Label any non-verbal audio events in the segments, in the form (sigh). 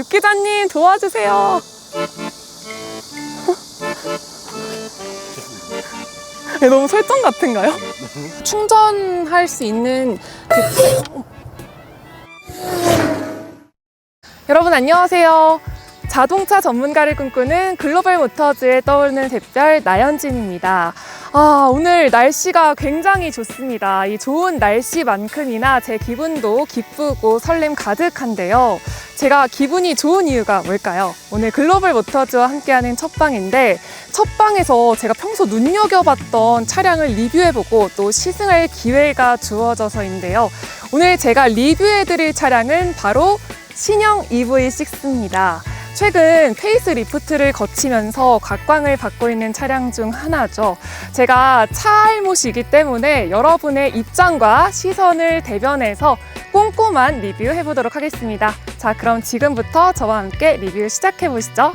육 기자님 도와주세요. 네, 너무 설정 같은가요? 충전할 수 있는 그... 여러분 안녕하세요. 자동차 전문가를 꿈꾸는 글로벌 모터즈에 떠오르는 샛별 나연진입니다. 아, 오늘 날씨가 굉장히 좋습니다. 이 좋은 날씨만큼이나 제 기분도 기쁘고 설렘 가득한데요. 제가 기분이 좋은 이유가 뭘까요? 오늘 글로벌 모터즈와 함께하는 첫 방인데 첫 방에서 제가 평소 눈여겨봤던 차량을 리뷰해보고 또 시승할 기회가 주어져서인데요. 오늘 제가 리뷰해드릴 차량은 바로 신형 EV6입니다. 최근 페이스 리프트를 거치면서 각광을 받고 있는 차량 중 하나죠. 제가 차알못이기 때문에 여러분의 입장과 시선을 대변해서 꼼꼼한 리뷰 해 보도록 하겠습니다. 자, 그럼 지금부터 저와 함께 리뷰 시작해 보시죠.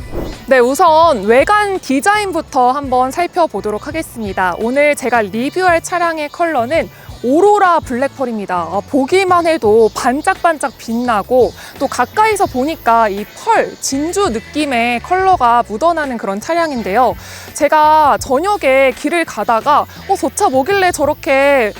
네, 우선 외관 디자인부터 한번 살펴보도록 하겠습니다. 오늘 제가 리뷰할 차량의 컬러는 오로라 블랙펄입니다. 아, 보기만 해도 반짝반짝 빛나고 또 가까이서 보니까 이 펄, 진주 느낌의 컬러가 묻어나는 그런 차량인데요. 제가 저녁에 길을 가다가 어, 저 차 뭐길래 저렇게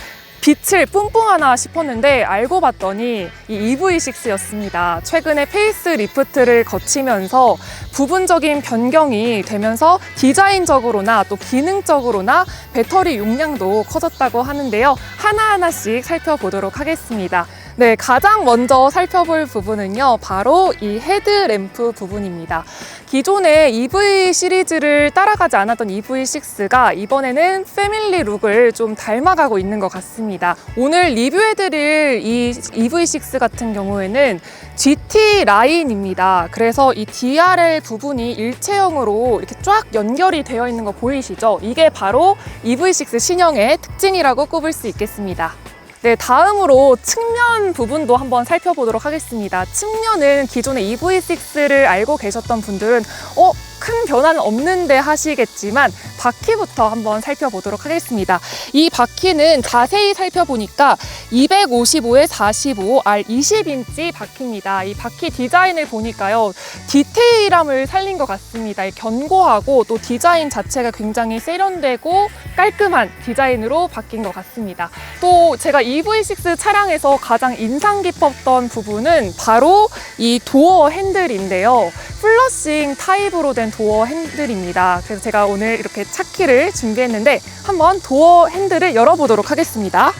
빛을 뿜뿜하나 싶었는데 알고 봤더니 이 EV6였습니다. 최근에 페이스 리프트를 거치면서 부분적인 변경이 되면서 디자인적으로나 또 기능적으로나 배터리 용량도 커졌다고 하는데요. 하나하나씩 살펴보도록 하겠습니다. 네, 가장 먼저 살펴볼 부분은요, 바로 이 헤드램프 부분입니다. 기존의 EV 시리즈를 따라가지 않았던 EV6가 이번에는 패밀리 룩을 좀 닮아가고 있는 것 같습니다. 오늘 리뷰해드릴 이 EV6 같은 경우에는 GT 라인입니다. 그래서 이 DRL 부분이 일체형으로 이렇게 쫙 연결이 되어 있는 거 보이시죠? 이게 바로 EV6 신형의 특징이라고 꼽을 수 있겠습니다. 네, 다음으로 측면 부분도 한번 살펴보도록 하겠습니다. 측면은 기존의 EV6를 알고 계셨던 분들은 어, 큰 변화는 없는데 하시겠지만 바퀴부터 한번 살펴보도록 하겠습니다. 이 바퀴는 자세히 살펴보니까 255에 45, R 20인치 바퀴입니다. 이 바퀴 디자인을 보니까요. 디테일함을 살린 것 같습니다. 견고하고 또 디자인 자체가 굉장히 세련되고 깔끔한 디자인으로 바뀐 것 같습니다. 또 제가 EV6 차량에서 가장 인상 깊었던 부분은 바로 이 도어 핸들인데요. 플러싱 타입으로 된 도어 핸들입니다. 그래서 제가 오늘 이렇게 차키를 준비했는데 한번 도어 핸들을 열어보도록 하겠습니다.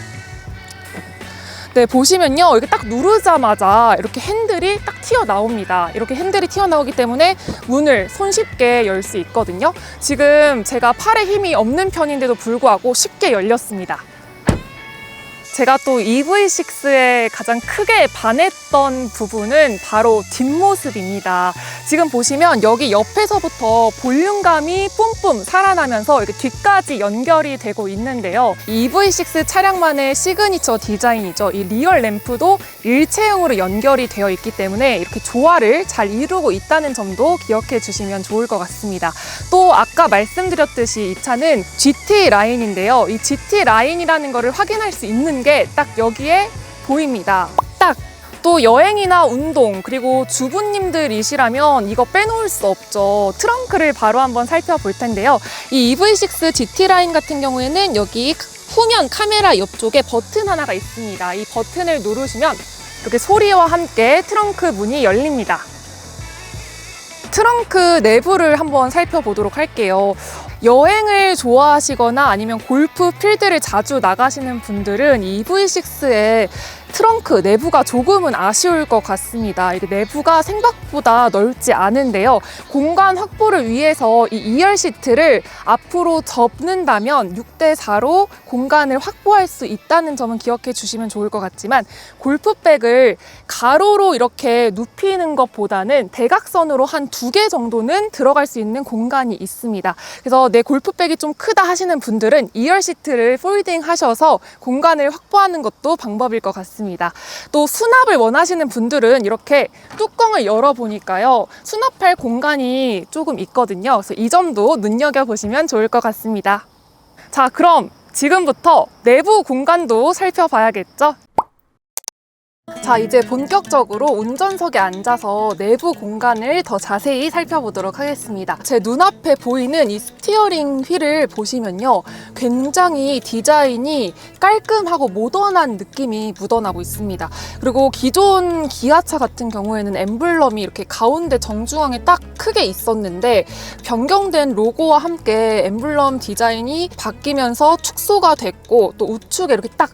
네, 보시면요. 이렇게 딱 누르자마자 이렇게 핸들이 딱 튀어나옵니다. 이렇게 핸들이 튀어나오기 때문에 문을 손쉽게 열 수 있거든요. 지금 제가 팔에 힘이 없는 편인데도 불구하고 쉽게 열렸습니다. 제가 또 EV6에 가장 크게 반했던 부분은 바로 뒷모습입니다. 지금 보시면 여기 옆에서부터 볼륨감이 뿜뿜 살아나면서 이렇게 뒤까지 연결이 되고 있는데요. 이 EV6 차량만의 시그니처 디자인이죠. 이 리얼 램프도 일체형으로 연결이 되어 있기 때문에 이렇게 조화를 잘 이루고 있다는 점도 기억해 주시면 좋을 것 같습니다. 또 아까 말씀드렸듯이 이 차는 GT 라인인데요. 이 GT 라인이라는 것을 확인할 수 있는 게 딱 여기에 보입니다. 딱 또 여행이나 운동 그리고 주부님들이시라면 이거 빼놓을 수 없죠. 트렁크를 바로 한번 살펴볼 텐데요. 이 EV6 GT 라인 같은 경우에는 여기 후면 카메라 옆쪽에 버튼 하나가 있습니다. 이 버튼을 누르시면 이렇게 소리와 함께 트렁크 문이 열립니다. 트렁크 내부를 한번 살펴보도록 할게요. 여행을 좋아하시거나 아니면 골프 필드를 자주 나가시는 분들은 이 EV6의 트렁크 내부가 조금은 아쉬울 것 같습니다. 이게 내부가 생각보다 넓지 않은데요. 공간 확보를 위해서 이 2열 시트를 앞으로 접는다면 6대4로 공간을 확보할 수 있다는 점은 기억해 주시면 좋을 것 같지만 골프백을 가로로 이렇게 눕히는 것보다는 대각선으로 한 두 개 정도는 들어갈 수 있는 공간이 있습니다. 그래서 내 골프백이 좀 크다 하시는 분들은 2열 시트를 폴딩 하셔서 공간을 확보하는 것도 방법일 것 같습니다. 또 수납을 원하시는 분들은 이렇게 뚜껑을 열어보니까요. 수납할 공간이 조금 있거든요. 그래서 이 점도 눈여겨보시면 좋을 것 같습니다. 자, 그럼 지금부터 내부 공간도 살펴봐야겠죠? 자, 이제 본격적으로 운전석에 앉아서 내부 공간을 더 자세히 살펴보도록 하겠습니다. 제 눈앞에 보이는 이 스티어링 휠을 보시면요. 굉장히 디자인이 깔끔하고 모던한 느낌이 묻어나고 있습니다. 그리고 기존 기아차 같은 경우에는 엠블럼이 이렇게 가운데 정중앙에 딱 크게 있었는데 변경된 로고와 함께 엠블럼 디자인이 바뀌면서 축소가 됐고 또 우측에 이렇게 딱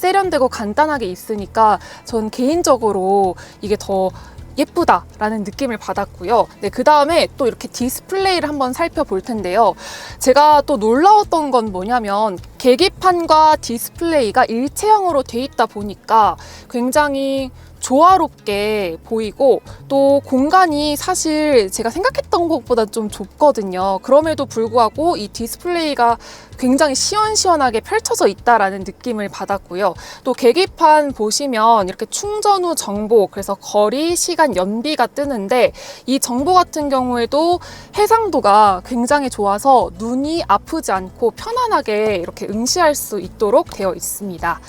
세련되고 간단하게 있으니까 전 개인적으로 이게 더 예쁘다라는 느낌을 받았고요. 네, 그 다음에 또 이렇게 디스플레이를 한번 살펴볼 텐데요. 제가 또 놀라웠던 건 뭐냐면 계기판과 디스플레이가 일체형으로 돼 있다 보니까 굉장히 조화롭게 보이고 또 공간이 사실 제가 생각했던 것보다 좀 좁거든요. 그럼에도 불구하고 이 디스플레이가 굉장히 시원시원하게 펼쳐져 있다라는 느낌을 받았고요. 또 계기판 보시면 이렇게 충전 후 정보, 그래서 거리, 시간, 연비가 뜨는데 이 정보 같은 경우에도 해상도가 굉장히 좋아서 눈이 아프지 않고 편안하게 이렇게 응시할 수 있도록 되어 있습니다.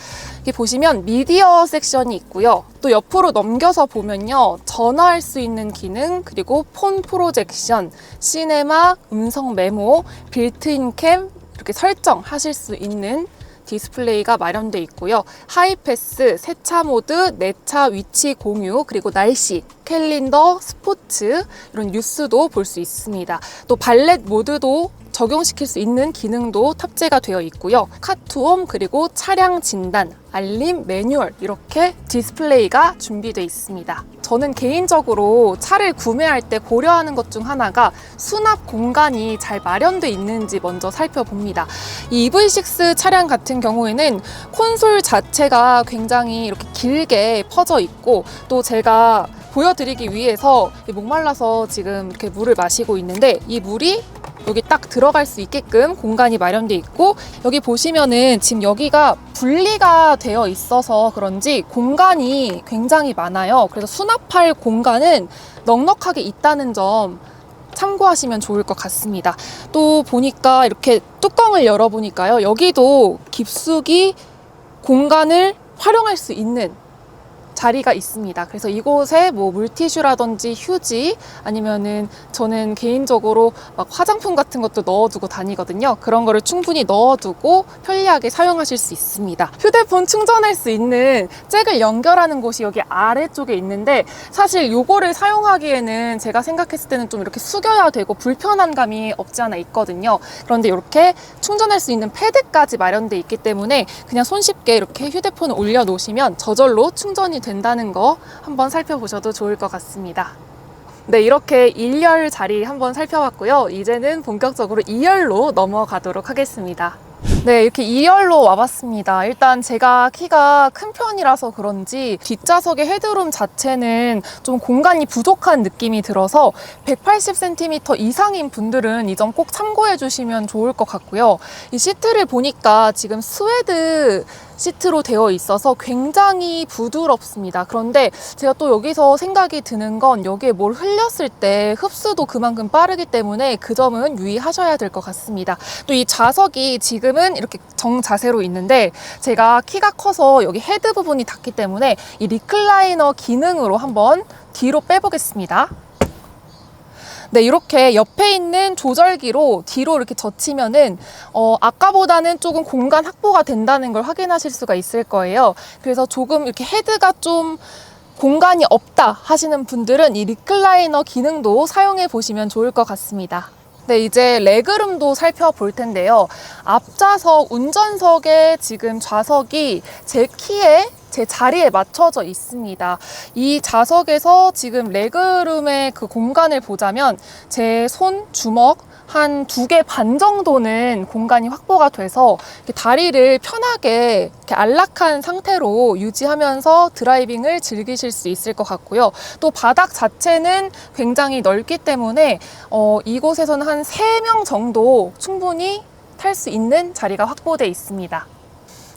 이렇게 보시면 미디어 섹션이 있고요. 또 옆으로 넘겨서 보면요. 전화할 수 있는 기능, 그리고 폰 프로젝션, 시네마, 음성 메모, 빌트인 캠, 이렇게 설정하실 수 있는 디스플레이가 마련돼 있고요. 하이패스, 세차 모드, 내차 위치 공유, 그리고 날씨, 캘린더, 스포츠 이런 뉴스도 볼 수 있습니다. 또 발렛 모드도 적용시킬 수 있는 기능도 탑재가 되어 있고요. 카투홈 그리고 차량 진단, 알림, 매뉴얼 이렇게 디스플레이가 준비되어 있습니다. 저는 개인적으로 차를 구매할 때 고려하는 것 중 하나가 수납 공간이 잘 마련돼 있는지 먼저 살펴봅니다. 이 EV6 차량 같은 경우에는 콘솔 자체가 굉장히 이렇게 길게 퍼져 있고 또 제가 보여드리기 위해서 목말라서 지금 이렇게 물을 마시고 있는데 이 물이 여기 딱 들어갈 수 있게끔 공간이 마련돼 있고 여기 보시면은 지금 여기가 분리가 되어 있어서 그런지 공간이 굉장히 많아요. 그래서 수납할 공간은 넉넉하게 있다는 점 참고하시면 좋을 것 같습니다. 또 보니까 이렇게 뚜껑을 열어보니까요. 여기도 깊숙이 공간을 활용할 수 있는 자리가 있습니다. 그래서 이곳에 뭐 물티슈라든지 휴지 아니면은 저는 개인적으로 막 화장품 같은 것도 넣어두고 다니거든요. 그런 거를 충분히 넣어두고 편리하게 사용하실 수 있습니다. 휴대폰 충전할 수 있는 잭을 연결하는 곳이 여기 아래쪽에 있는데 사실 요거를 사용하기에는 제가 생각했을 때는 좀 이렇게 숙여야 되고 불편한 감이 없지 않아 있거든요. 그런데 이렇게 충전할 수 있는 패드까지 마련돼 있기 때문에 그냥 손쉽게 이렇게 휴대폰을 올려놓으시면 저절로 충전이 된다는 거 한번 살펴보셔도 좋을 것 같습니다. 네, 이렇게 1열 자리 한번 살펴봤고요. 이제는 본격적으로 2열로 넘어가도록 하겠습니다. 네, 이렇게 2열로 와봤습니다. 일단 제가 키가 큰 편이라서 그런지 뒷좌석의 헤드룸 자체는 좀 공간이 부족한 느낌이 들어서 180cm 이상인 분들은 이 점 꼭 참고해 주시면 좋을 것 같고요. 이 시트를 보니까 지금 스웨드 시트로 되어 있어서 굉장히 부드럽습니다. 그런데 제가 또 여기서 생각이 드는 건 여기에 뭘 흘렸을 때 흡수도 그만큼 빠르기 때문에 그 점은 유의하셔야 될 것 같습니다. 또 이 좌석이 지금 은 이렇게 정자세로 있는데 제가 키가 커서 여기 헤드 부분이 닿기 때문에 이 리클라이너 기능으로 한번 뒤로 빼보겠습니다. 네, 이렇게 옆에 있는 조절기로 뒤로 이렇게 젖히면은, 어, 아까보다는 조금 공간 확보가 된다는 걸 확인하실 수가 있을 거예요. 그래서 조금 이렇게 헤드가 좀 공간이 없다 하시는 분들은 이 리클라이너 기능도 사용해 보시면 좋을 것 같습니다. 네, 이제 레그룸도 살펴볼 텐데요. 앞좌석, 운전석의 지금 좌석이 제 키에 제 자리에 맞춰져 있습니다. 이 좌석에서 지금 레그룸의 그 공간을 보자면 제 손, 주먹, 한 두 개 반 정도는 공간이 확보가 돼서 다리를 편하게 안락한 상태로 유지하면서 드라이빙을 즐기실 수 있을 것 같고요. 또 바닥 자체는 굉장히 넓기 때문에 어, 이곳에서는 한 세 명 정도 충분히 탈 수 있는 자리가 확보돼 있습니다.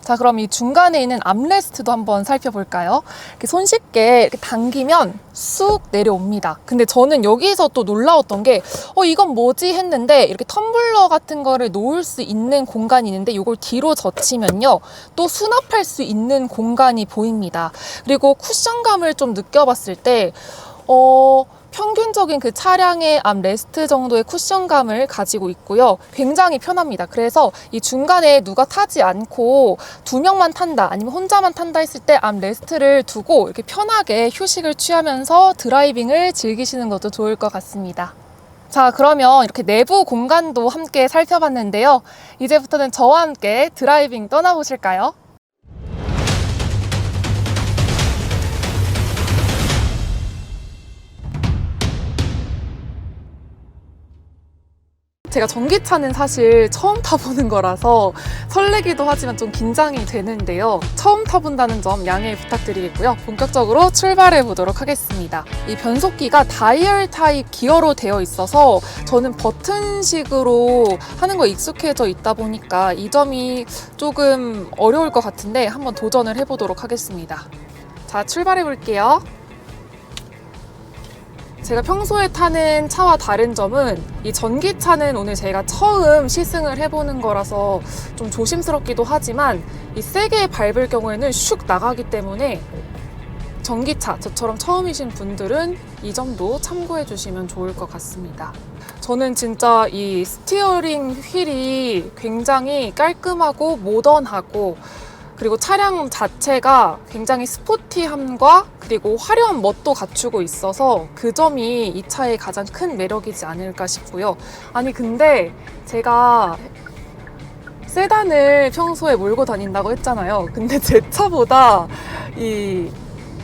자, 그럼 이 중간에 있는 암레스트도 한번 살펴볼까요? 이렇게 손쉽게 이렇게 당기면 쑥 내려옵니다. 근데 저는 여기서 또 놀라웠던 게, 어, 이건 뭐지 했는데, 이렇게 텀블러 같은 거를 놓을 수 있는 공간이 있는데, 이걸 뒤로 젖히면요, 또 수납할 수 있는 공간이 보입니다. 그리고 쿠션감을 좀 느껴봤을 때, 어, 평균적인 그 차량의 앞 레스트 정도의 쿠션감을 가지고 있고요. 굉장히 편합니다. 그래서 이 중간에 누가 타지 않고 두 명만 탄다 아니면 혼자만 탄다 했을 때 앞 레스트를 두고 이렇게 편하게 휴식을 취하면서 드라이빙을 즐기시는 것도 좋을 것 같습니다. 자, 그러면 이렇게 내부 공간도 함께 살펴봤는데요. 이제부터는 저와 함께 드라이빙 떠나보실까요? 제가 전기차는 사실 처음 타보는 거라서 설레기도 하지만 좀 긴장이 되는데요. 처음 타본다는 점 양해 부탁드리겠고요. 본격적으로 출발해 보도록 하겠습니다. 이 변속기가 다이얼 타입 기어로 되어 있어서 저는 버튼식으로 하는 거 익숙해져 있다 보니까 이 점이 조금 어려울 것 같은데 한번 도전을 해보도록 하겠습니다. 자, 출발해 볼게요. 제가 평소에 타는 차와 다른 점은 이 전기차는 오늘 제가 처음 시승을 해보는 거라서 좀 조심스럽기도 하지만 이 세게 밟을 경우에는 슉 나가기 때문에 전기차 저처럼 처음이신 분들은 이 점도 참고해 주시면 좋을 것 같습니다. 저는 진짜 이 스티어링 휠이 굉장히 깔끔하고 모던하고 그리고 차량 자체가 굉장히 스포티함과 그리고 화려한 멋도 갖추고 있어서 그 점이 이 차의 가장 큰 매력이지 않을까 싶고요. 아니 근데 제가 세단을 평소에 몰고 다닌다고 했잖아요. 근데 제 차보다 이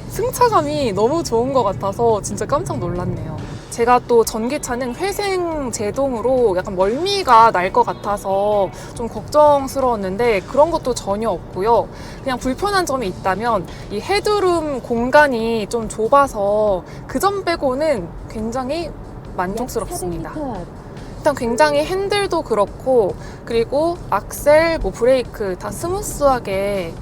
승차감이 너무 좋은 것 같아서 진짜 깜짝 놀랐네요. 제가 또 전기차는 회생 제동으로 약간 멀미가 날 것 같아서 좀 걱정스러웠는데 그런 것도 전혀 없고요. 그냥 불편한 점이 있다면 이 헤드룸 공간이 좀 좁아서 그 점 빼고는 굉장히 만족스럽습니다. 일단 굉장히 핸들도 그렇고 그리고 악셀, 뭐 브레이크 다 스무스하게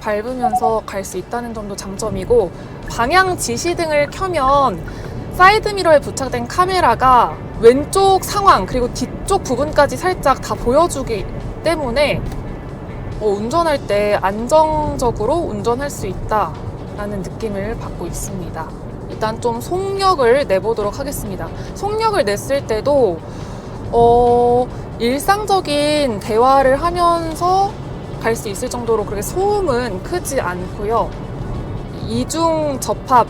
밟으면서 갈 수 있다는 점도 장점이고 방향 지시등을 켜면 사이드미러에 부착된 카메라가 왼쪽 상황 그리고 뒤쪽 부분까지 살짝 다 보여주기 때문에 어, 운전할 때 안정적으로 운전할 수 있다라는 느낌을 받고 있습니다. 일단 좀 속력을 내보도록 하겠습니다. 속력을 냈을 때도 어, 일상적인 대화를 하면서 갈 수 있을 정도로 그렇게 소음은 크지 않고요. 이중 접합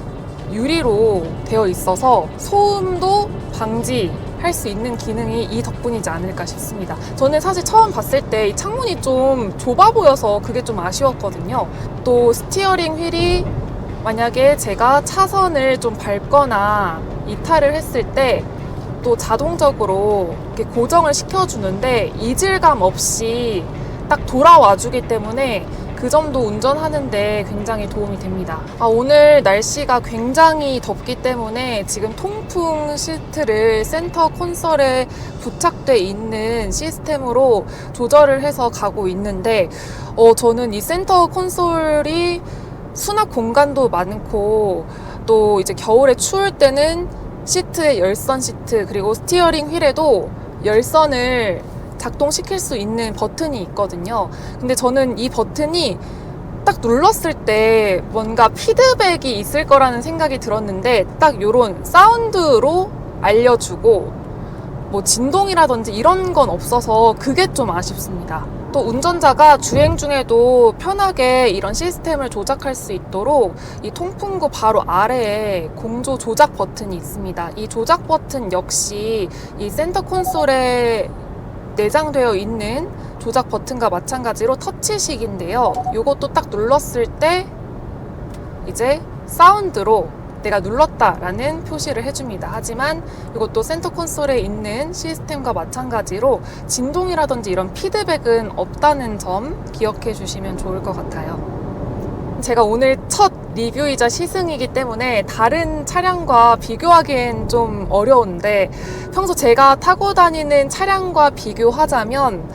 유리로 되어 있어서 소음도 방지 할 수 있는 기능이 이 덕분이지 않을까 싶습니다. 저는 사실 처음 봤을 때 이 창문이 좀 좁아 보여서 그게 좀 아쉬웠거든요. 또 스티어링 휠이 만약에 제가 차선을 좀 밟거나 이탈을 했을 때 또 자동적으로 이렇게 고정을 시켜주는데 이질감 없이 딱 돌아와 주기 때문에 그 점도 운전하는데 굉장히 도움이 됩니다. 아, 오늘 날씨가 굉장히 덥기 때문에 지금 통풍 시트를 센터 콘솔에 부착돼 있는 시스템으로 조절을 해서 가고 있는데, 어, 저는 이 센터 콘솔이 수납 공간도 많고, 또 이제 겨울에 추울 때는 시트에 열선 시트, 그리고 스티어링 휠에도 열선을 작동시킬 수 있는 버튼이 있거든요. 근데 저는 이 버튼이 딱 눌렀을 때 뭔가 피드백이 있을 거라는 생각이 들었는데 딱 요런 사운드로 알려주고 뭐 진동이라든지 이런 건 없어서 그게 좀 아쉽습니다. 또 운전자가 주행 중에도 편하게 이런 시스템을 조작할 수 있도록 이 통풍구 바로 아래에 공조 조작 버튼이 있습니다. 이 조작 버튼 역시 이 센터 콘솔에 내장되어 있는 조작 버튼과 마찬가지로 터치식인데요. 이것도 딱 눌렀을 때 이제 사운드로 내가 눌렀다라는 표시를 해줍니다. 하지만 이것도 센터 콘솔에 있는 시스템과 마찬가지로 진동이라든지 이런 피드백은 없다는 점 기억해 주시면 좋을 것 같아요. 제가 오늘 첫 리뷰이자 시승이기 때문에 다른 차량과 비교하기엔 좀 어려운데 평소 제가 타고 다니는 차량과 비교하자면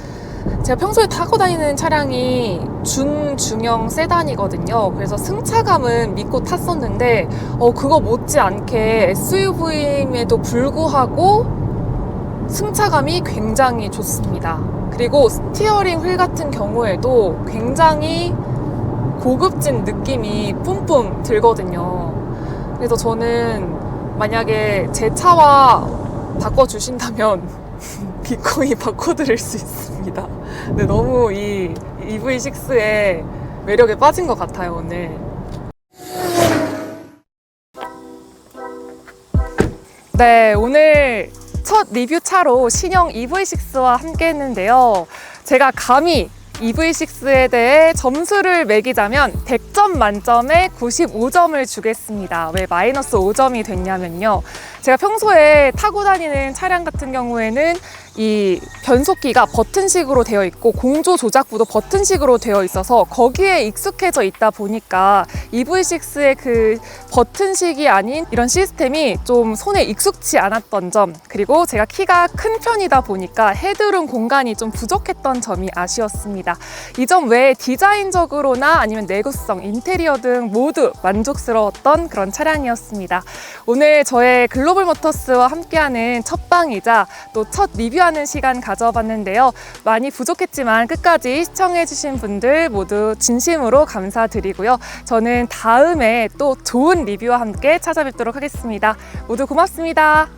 제가 평소에 타고 다니는 차량이 준중형 세단이거든요. 그래서 승차감은 믿고 탔었는데, 어, 그거 못지않게 SUV임에도 불구하고 승차감이 굉장히 좋습니다. 그리고 스티어링 휠 같은 경우에도 굉장히 고급진 느낌이 뿜뿜 들거든요. 그래서 저는 만약에 제 차와 바꿔주신다면 (laughs) 비코이 바꿔드릴 수 있습니다. 근데 너무 이 EV6의 매력에 빠진 것 같아요, 오늘. 네, 오늘 첫 리뷰 차로 신형 EV6와 함께 했는데요. 제가 감히 EV6에 대해 점수를 매기자면 100점 만점에 95점을 주겠습니다. 왜 마이너스 5점이 됐냐면요. 제가 평소에 타고 다니는 차량 같은 경우에는 이 변속기가 버튼식으로 되어 있고 공조 조작부도 버튼식으로 되어 있어서 거기에 익숙해져 있다 보니까 EV6의 그 버튼식이 아닌 이런 시스템이 좀 손에 익숙치 않았던 점 그리고 제가 키가 큰 편이다 보니까 헤드룸 공간이 좀 부족했던 점이 아쉬웠습니다. 이 점 외에 디자인적으로나 아니면 내구성, 인테리어 등 모두 만족스러웠던 그런 차량이었습니다. 오늘 저의 글로벌 모터스와 함께하는 첫 방이자 또 첫 리뷰 하는 시간 가져봤는데요. 많이 부족했지만 끝까지 시청해주신 분들 모두 진심으로 감사드리고요. 저는 다음에 또 좋은 리뷰와 함께 찾아뵙도록 하겠습니다. 모두 고맙습니다.